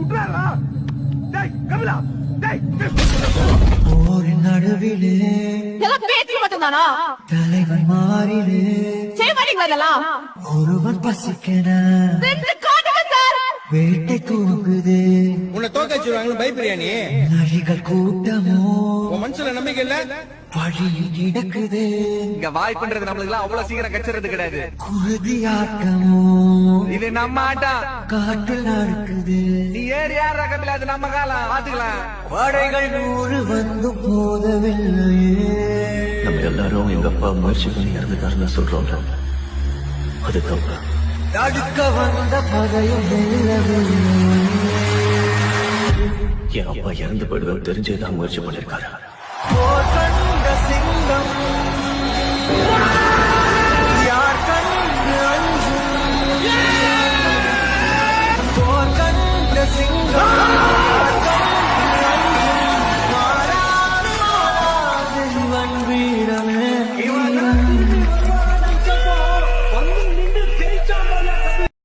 விட்டுறாரா டேய் கபிலா டேய் போரின் நடுவிலே எல்லாம் பேச்சுக்கு மட்டும்தானா? தலைவன் மாறிலே ஒருவன் பசிக்கன காட்டுங்க சார் வேட்டை தூங்குது உன்னை தோக்க வச்சிருவாங்கன்னு பயப்படுறியா நீ? நரிகள் கூட்டமோ? உன் மனசுல நம்பிக்கை இல்ல? வழியில் கிடக்குது இங்க வாய்ப்புன்றது நம்மளுக்கு எல்லாம் அவ்வளவு சீக்கிரம் கச்சறது கிடையாது. குருதி இது நம்ம ஆட்டம் காட்டில் நடக்குது நீ ஏறி யார் அது நம்ம காலம் பாத்துக்கலாம். படைகள் நூறு வந்து போதவில்லையே. நம்ம எல்லாரும் எங்க அப்பா முயற்சி பண்ணி இறந்துட்டாருன்னு சொல்றோம் அது தப்பு தடுக்க வந்த வெல்லவில்லை என் அப்பா இறந்து போயிடுவேன் தெரிஞ்சேதான் முயற்சி பண்ணிருக்காரு 心 头